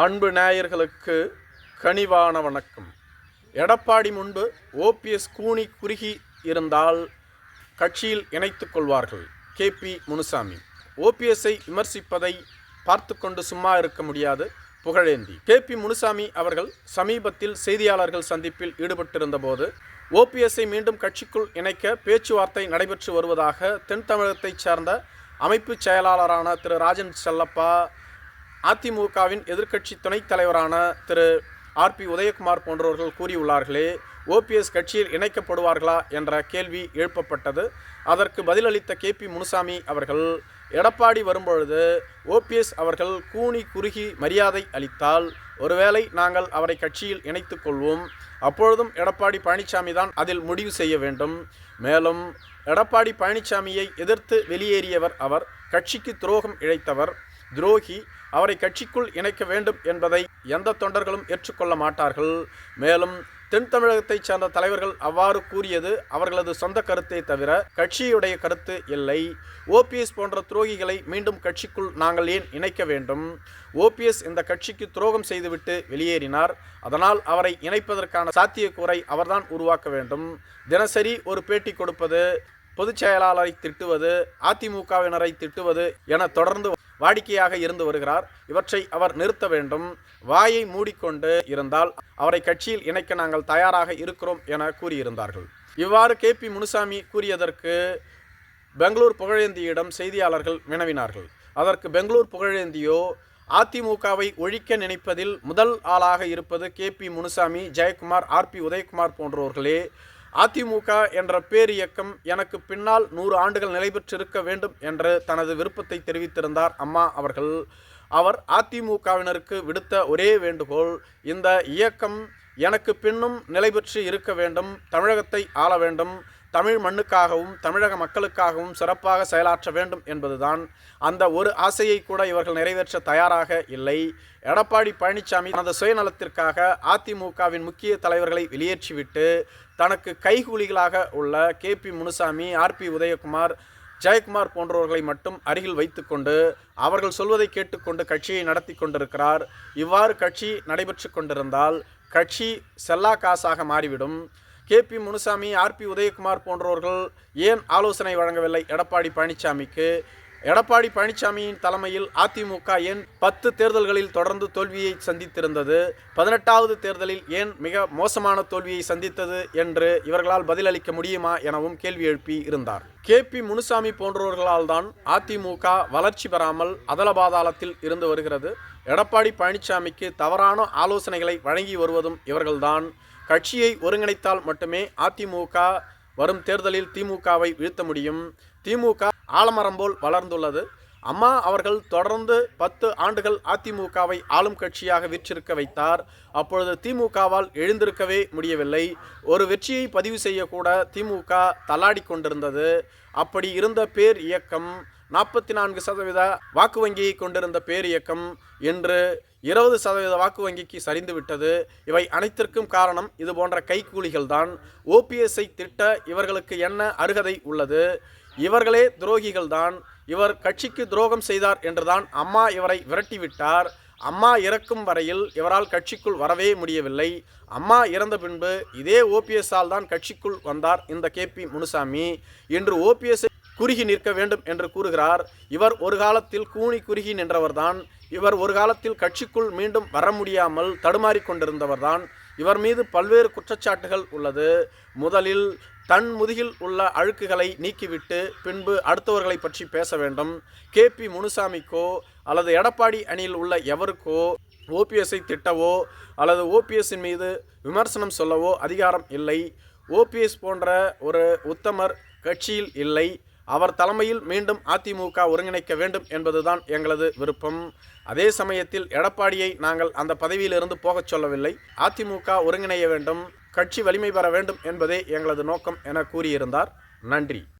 அன்பு நேயர்களுக்கு கனிவான வணக்கம். எடப்பாடி முன்பு ஓபிஎஸ் கூனி குறுகி இருந்தால் கட்சியில் இணைத்து கொள்வார்கள் கேபி முனுசாமி. ஓபிஎஸ்ஐ விமர்சிப்பதை பார்த்து கொண்டு சும்மா இருக்க முடியாது புகழேந்தி. கேபி முனுசாமி அவர்கள் சமீபத்தில் செய்தியாளர்கள் சந்திப்பில் ஈடுபட்டிருந்தபோது ஓபிஎஸ்ஐ மீண்டும் கட்சிக்குள் இணைக்க பேச்சுவார்த்தை நடைபெற்று வருவதாக தென் தமிழகத்தைச் சேர்ந்த அமைப்பு செயலாளரான திரு. ராஜன் செல்லப்பா அதிமுகவின் எதிர்க்கட்சி துணைத் தலைவரான திரு ஆர்பி உதயகுமார் போன்றவர்கள் கூறியுள்ளார்களே ஓபிஎஸ் கட்சியில் இணைக்கப்படுவார்களா என்ற கேள்வி எழுப்பப்பட்டது. அதற்கு பதிலளித்த கேபி முனுசாமி அவர்கள் எடப்பாடி வரும்பொழுது ஓபிஎஸ் அவர்கள் கூனி குறுகி மரியாதை அளித்தால் ஒருவேளை நாங்கள் அவரை கட்சியில் இணைத்து கொள்வோம். அப்பொழுதும் எடப்பாடி பழனிசாமி தான் அதில் முடிவு செய்ய வேண்டும். மேலும் எடப்பாடி பழனிசாமியை எதிர்த்து வெளியேறியவர் அவர் கட்சிக்கு துரோகம் இழைத்தவர் துரோகி அவரை கட்சிக்குள் இணைக்க வேண்டும் என்பதை எந்த தொண்டர்களும் ஏற்றுக்கொள்ள மாட்டார்கள். மேலும் தென் தமிழகத்தைச் சேர்ந்த தலைவர்கள் அவ்வாறு கூறியது அவர்களது சொந்த கருத்தை தவிர கட்சியுடைய கருத்து இல்லை. ஓபிஎஸ் போன்ற துரோகிகளை மீண்டும் கட்சிக்குள் நாங்கள் ஏன் இணைக்க வேண்டும்? ஓபிஎஸ் இந்த கட்சிக்கு துரோகம் செய்துவிட்டு வெளியேறினார். அதனால் அவரை இணைப்பதற்கான சாத்தியக்கூறை அவர்தான் உருவாக்க வேண்டும். தினசரி ஒரு பேட்டி கொடுப்பது பொதுச் செயலாளரை திட்டுவது அதிமுகவினரை திட்டுவது என தொடர்ந்து வாடிக்கையாக இருந்து வருகிறார். இவற்றை அவர் நிறுத்த வேண்டும். வாயை மூடிக்கொண்டு இருந்தால் அவரை கட்சியில் இணைக்க நாங்கள் தயாராக இருக்கிறோம் என கூறியிருந்தார்கள். இவ்வாறு கே. பி. முனுசாமி கூறியதற்கு பெங்களூர் புகழேந்தியிடம் செய்தியாளர்கள் வினவினார்கள். அதற்கு பெங்களூர் புகழேந்தியோ அதிமுகவை ஒழிக்க நினைப்பதில் முதல் ஆளாக இருப்பது K. P. Munusamy Jayakumar R. B. Udhayakumar போன்றவர்களே AIADMK என்ற பேர் இயக்கம் எனக்கு பின்னால் நூறு ஆண்டுகள் நிலை பெற்றிருக்க வேண்டும் என்று தனது விருப்பத்தை தெரிவித்திருந்தார் அம்மா அவர்கள். அவர் அதிமுகவினருக்கு விடுத்த ஒரே வேண்டுகோள் இந்த இயக்கம் எனக்கு பின்னும் நிலை பெற்று இருக்க வேண்டும் தமிழகத்தை ஆள வேண்டும் தமிழ் மண்ணுக்காகவும் தமிழக மக்களுக்காகவும் சிறப்பாக செயலாற்ற வேண்டும் என்பதுதான் அந்த ஒரு ஆசையை கூட இவர்கள் நிறைவேற்ற தயாராக இல்லை. எடப்பாடி பழனிசாமி தனது சுயநலத்திற்காக அதிமுகவின் முக்கிய தலைவர்களை வெளியேற்றிவிட்டு தனக்கு கைகூலிகளாக உள்ள K P Munusamy R B Udhayakumar Jayakumar போன்றவர்களை மட்டும் அருகில் வைத்துக்கொண்டு அவர்கள் சொல்வதை கேட்டுக்கொண்டு கட்சியை நடத்தி கொண்டிருக்கிறார். இவ்வாறு கட்சி நடைபெற்று கொண்டிருந்தால் கட்சி செல்லா காசாக மாறிவிடும். K P Munusamy R B Udhayakumar போன்றவர்கள் ஏன் ஆலோசனை வழங்கவில்லை? எடப்பாடி பழனிசாமிக்கு எடப்பாடி பழனிசாமியின் தலைமையில் அதிமுக ஏன் பத்து தேர்தல்களில் தொடர்ந்து தோல்வியை சந்தித்திருந்தது? பதினெட்டாவது தேர்தலில் ஏன் மிக மோசமான தோல்வியை சந்தித்தது என்று இவர்களால் பதிலளிக்க முடியுமா எனவும் கேள்வி எழுப்பி இருந்தார். கே பி முனுசாமி போன்றவர்களால் தான் அதிமுக வளர்ச்சி பெறாமல் அதலபாதாளத்தில் இருந்து வருகிறது. எடப்பாடி பழனிசாமிக்கு தவறான ஆலோசனைகளை வழங்கி வருவதும் இவர்கள்தான். கட்சியை ஒருங்கிணைத்தால் மட்டுமே அதிமுக வரும் தேர்தலில் திமுகவை வீழ்த்த முடியும். திமுக ஆலமரம் போல் வளர்ந்துள்ளது. அம்மா அவர்கள் தொடர்ந்து பத்து ஆண்டுகள் அதிமுகவை ஆளும் கட்சியாக வீற்றிருக்க வைத்தார். அப்பொழுது திமுகவால் எழுந்திருக்கவே முடியவில்லை. ஒரு வெற்றியை பதிவு செய்யக்கூட திமுக தள்ளாடி கொண்டிருந்தது. அப்படி இருந்த பேர் இயக்கம் நாற்பத்தி நான்கு சதவீத வாக்கு வங்கியை கொண்டிருந்த பேர் இயக்கம் இன்று இருபது சதவீத வாக்கு வங்கிக்கு சரிந்து விட்டது இவை அனைத்திற்கும் காரணம் இது போன்ற கைக்கூலிகள் தான் ஓபிஎஸ்ஐ திட்ட இவர்களுக்கு என்ன அருகதை உள்ளது? இவர்களே துரோகிகள் தான் இவர் கட்சிக்கு துரோகம் செய்தார் என்றுதான் அம்மா இவரை விரட்டிவிட்டார். அம்மா இறக்கும் வரையில் இவரால் கட்சிக்குள் வரவே முடியவில்லை. அம்மா இறந்த பின்பு இதே ஓபிஎஸ்ஸால் தான் கட்சிக்குள் வந்தார் இந்த கே பி முனுசாமி. இன்று ஓபிஎஸ் குறுகி நிற்க வேண்டும் என்று கூறுகிறார். இவர் ஒரு காலத்தில் கூனி குறுகி நின்றவர்தான். இவர் ஒரு காலத்தில் கட்சிக்குள் மீண்டும் வர முடியாமல் தடுமாறி கொண்டிருந்தவர்தான். இவர் மீது பல்வேறு குற்றச்சாட்டுகள் உள்ளது. முதலில் தன் முதுகில் உள்ள அழுக்குகளை நீக்கிவிட்டு பின்பு அடுத்தவர்களை பற்றி பேச வேண்டும். கே. பி. முனுசாமிக்கோ அல்லது எடப்பாடி அணியில் உள்ள எவருக்கோ ஓபிஎஸ்ஐ திட்டவோ அல்லது ஓபிஎஸ்ஸின் மீது விமர்சனம் சொல்லவோ அதிகாரம் இல்லை. ஓபிஎஸ் போன்ற ஒரு உத்தமர் கட்சியில் இல்லை. அவர் தலைமையில் மீண்டும் அதிமுக ஒருங்கிணைக்க வேண்டும் என்பதுதான் எங்களது விருப்பம். அதே சமயத்தில் எடப்பாடியை நாங்கள் அந்த பதவியிலிருந்து போகச் சொல்லவில்லை. அதிமுக ஒருங்கிணைய வேண்டும் கட்சி வலிமை பெற வேண்டும் என்பதே எங்களது நோக்கம் என கூறியிருந்தார். நன்றி.